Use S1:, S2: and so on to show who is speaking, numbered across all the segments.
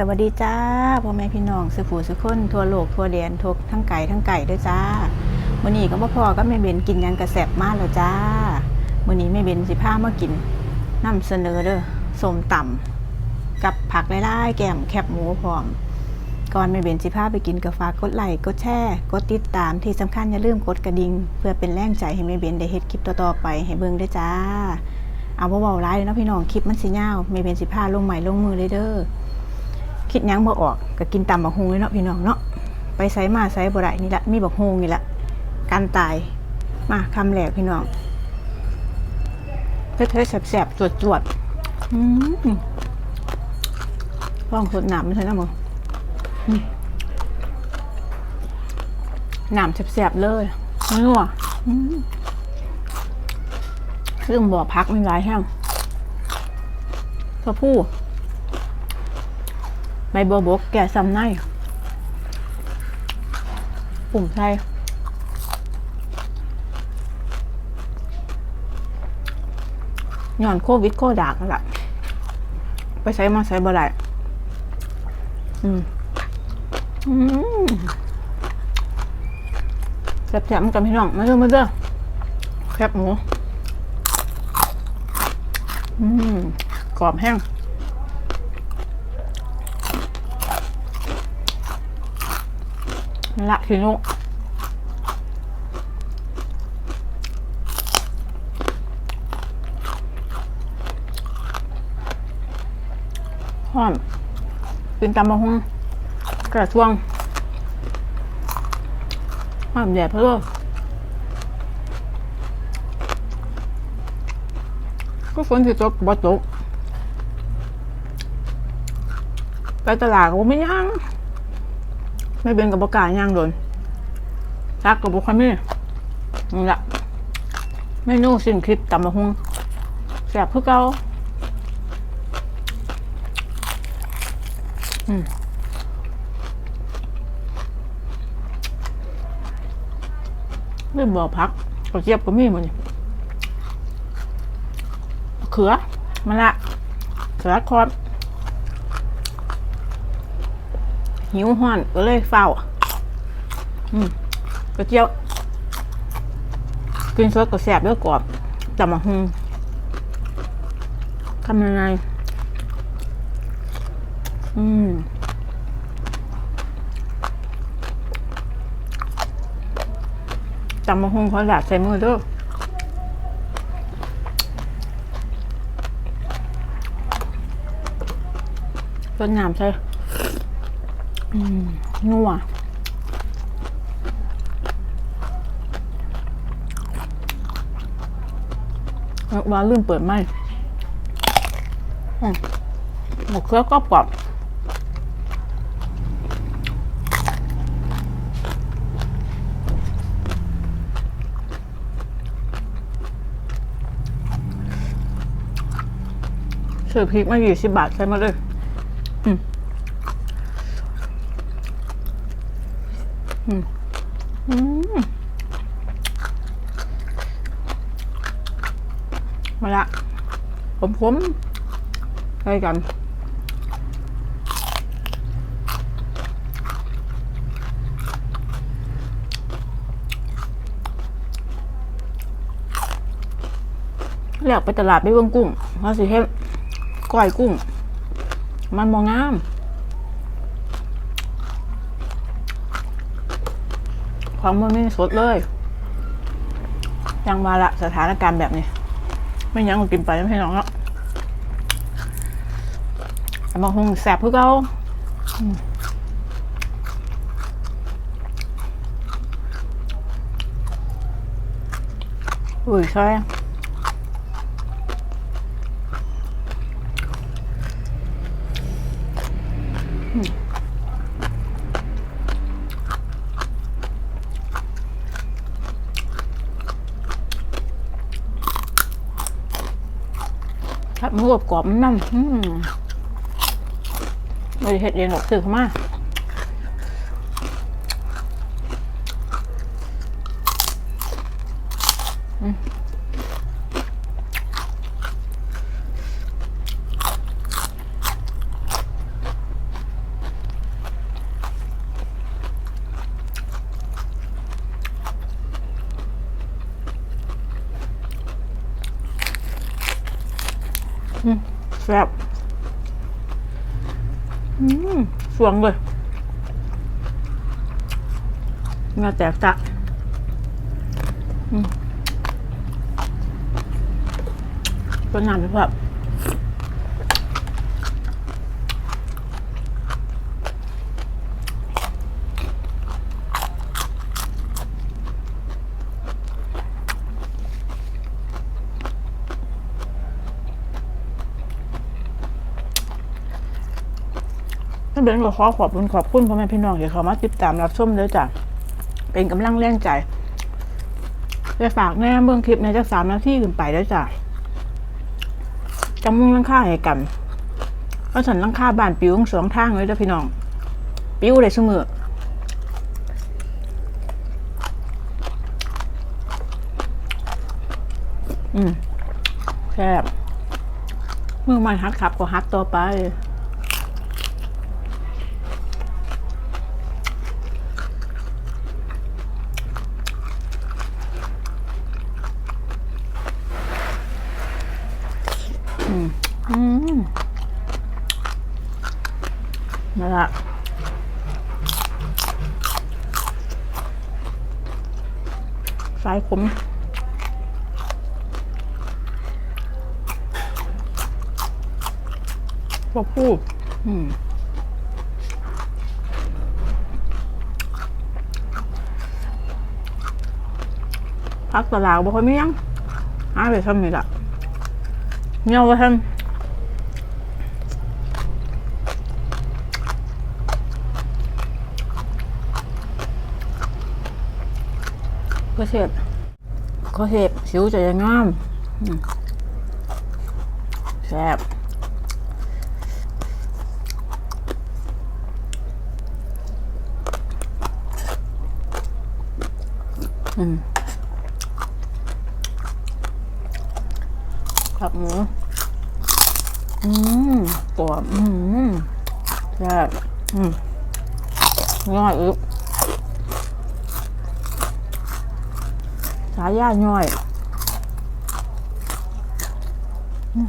S1: สวัสดีจ้าพ่อแม่พี่น้องสุผูสุคนทั่วโลกทั่วแดนทุกทั้งไก่ทั้งไก่ด้วยจ้ามื้อนี้ก็บ่พอก็แม่เบนกินยังกระแสบมากแล้วจ้ามื้อนี้แม่เบนสิพามากินนํเสนอเด้อส้มตำกับผักหลายๆแกมแคบหมูพร้อม ก่อนแม่เบนสิพาไปกินก็ฝากดไลค์กดแชร์กดติดตามที่สำคัญอย่าลืมกดกระดิ่งเพื่อเป็นแรงใจให้แม่เบนได้เฮ็ดคลิปต่อๆไปให้เบิ่งด้วยจ้า เอาบ่เว้าร้ายเลยเนาะพี่น้องคลิปมันสิยาวแม่เบนสิพาลงใหม่ลงมือเลยเด้อ คิดยังบ่ออกก็กินตำบักฮงเลยเนาะพี่น้องเนาะไปไสมาไสบ่ได้นี่ละมีบักฮงนี่ละการตายมาคำแรกพี่น้องเผ็ดๆแสบๆจวดๆอืมลองสดน้ำไม่ใช่นะมึงอืมน้ำแสบๆเลยนัวอืมลืมบ่อพักไม่ร้ายแห้งพระผู้ ใบบัวบกแก่ซ้ำในปุ่มใส่ย้อนโควิดโคดากนั่นแหละไปใช้มาใช้บ่ได้อืม อืมแซ่บๆมันกันพี่น้อง มาเด้อมาเด้อแคบหมู อืม กรอบแห้ง ละคิโนหอมเป็นตำมะฮุงกระช่วงหอมแย่เพื่อก็ฝนสิตกบ่ตกไปตลาดก็ไม่ย่าง ไม่เป็นกับบกล้าย่างโดนซักกับบุคคลนี่นี่แหละเมนูสิ้นคลิปตำมะฮุงแสบเพื่อเกาอืมไม่บอพักกระเจี๊ยบก็มีหมดนี่เขือมะละสลัดคอด หิวห้อนก็เลยเฝ้าอืมกระเจียว กินสดก็แสบด้วยกรอบจำมาหุงทำยังไง อืมจำมาหุงเขาหลาดใส่มือด้วยต้นน้ำใช่ นัวว่าลืมเปิดไหมอืมหมกเครือก็กรอบซื้อพริกมาอยู่สิบบาทใช้มเลยอืม มาละผมผมใส่กันแล้วไปตลาดไปเบิ่งกุ้งเขาสิเฮ็ดก้อยกุ้ง มันมองงาม ของมันไม่สดเลย ยังมาละสถานการณ์แบบนี้ ไม่ยังกินไปไม่ให้น้องแล้วมาคงแสบพื่เขาอุ้ยใช่ ถ้ามันรวบกรอบมันน้ำอืมไม่ได้เห็ดเองหรอกซื้อเข้ามา ซ่บอืมสวงเลยเงาแตกจะอืมต้นน้ำพี่พ่อ เบนก็ขอขอบคุณขอบคุณพ่อแม่พี่น้องที่เขามาติดตามรับชมเลยจ้ะเป็นกำลังแรงใจไปฝากแน่เบื้องคลิปในจักสามนาทีขึ้นไปแล้วยจ้ะจำมุ่งลังค่าให้กันเพราะฉันลังค่าบ้านปิวทั้งสองทางเลยจ้ะพี่น้อง ปิวเลยเสมออืมแซ่บมือใหม่ฮัดขับก็ฮัดต่อไป อืม นั่นละสายขมพวกผู้อืมพักตลาดบ่ค่อยมียังหาไปทำนี่ละเงาว่าท่าน ก็เสพก็เสพสิวจะยังงามแซ่บอืมผักหมู อืมกรอบอืมแซ่บอืมง่อยอึ๊บ สายย่าย่อยอืม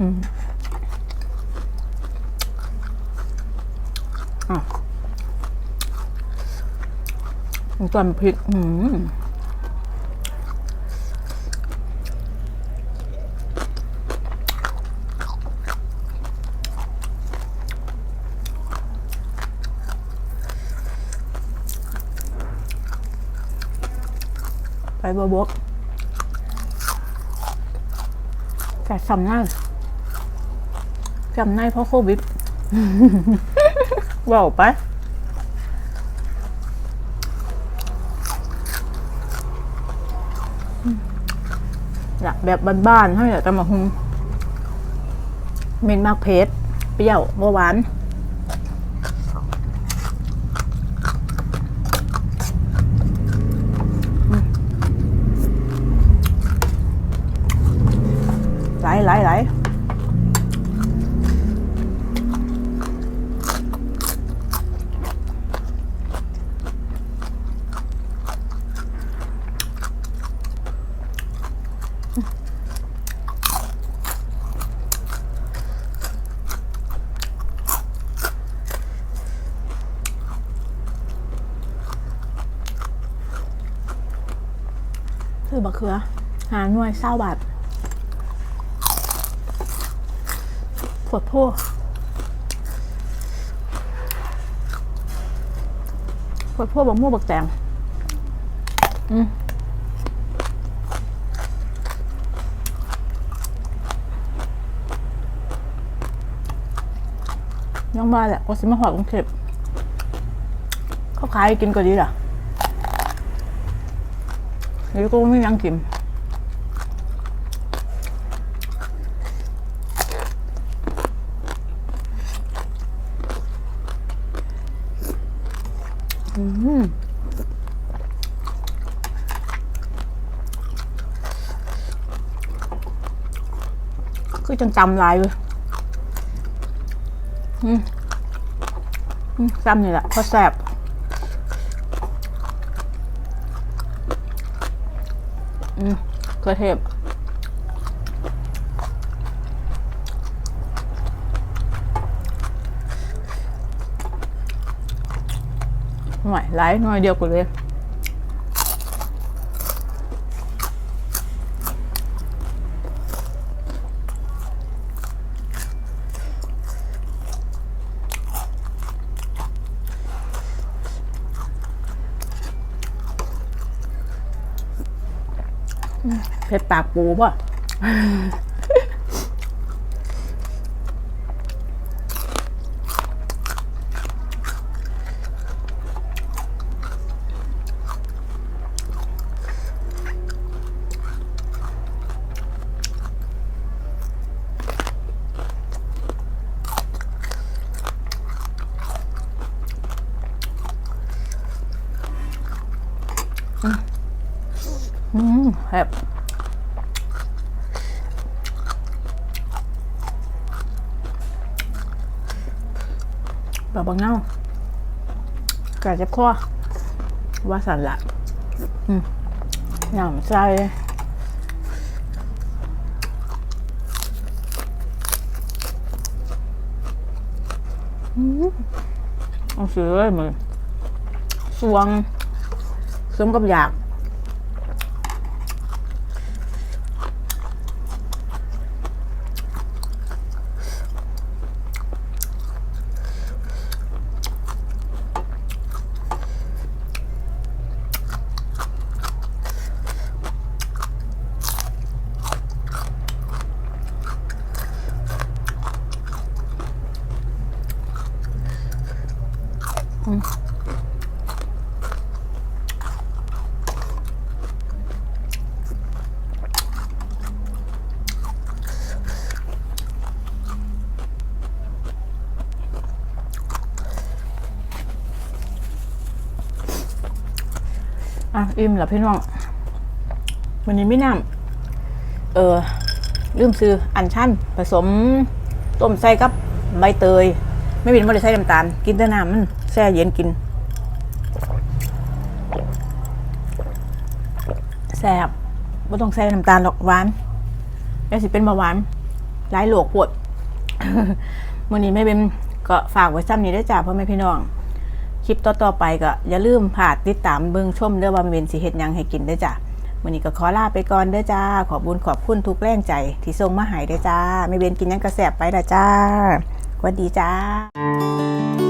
S1: อืมอะ จำพริกอืมไปบวบกแต่สำนักจำได้เพราะโควิดบอกไป อยาก แบบบ้านๆให้อยากจะมาหุงเมนมากเพชรเปรี้ยวบ่หวาน ซื้อบักเขือ หาหน่วยเศร้าบาทปวดพัวปวดพัวบักม่วบักแตงอืมยังบ้าแหละก็สิมาหอดกรุงเทพเขาขายกินก็ดีล่ะ เดี๋ยวก็ไม่ยังกินอืมคือจังจำลายเลยอืมจำนี่แหละเพราะแสบ อืมกระเทียมหน่อยไลายหน่อยเดียวกูเลย เผ็ดปากปูป่ะ อืมแซ่บแบบบางเน่ากะจะข้อว่าสันละอืมหนำใจอืมเอาเสือเลยมือสวงสมกับอยาก อะอิ่มแล้วพี่น้องวันนี้ไม่น้ำเออลืมซื้ออันชันผสมต้มใส่กับใบเตย ไม่เป็นว่ได้ใส่น้ำตาล กินแต่น้ำมันแช่เย็นกินแซ่บไม่ต้องใส่น้ำตาลหรอกหวานแล้วสิเป็นเบาหวานร้ายโรคปวดมื่อนี้ไม่เป็นก็ฝากไว้ซ้ำนี้ได้จ้าพ่อแม่พี่น้อง คลิปต่อๆไปก็อย่าลืมผาดติดตามเบิ่งชมเด้อว่าเป็นสิเฮ็ดยังให้กินเด้อจ้ะวันนี้ก็ขอลาไปก่อนเด้อจ้า ขอบุญขอบคุณทุกแรงใจ ที่ส่งมาให้เด้อจ้าไม่เบนกินยังกระแสบไปละจ้าสวัสดีจ้า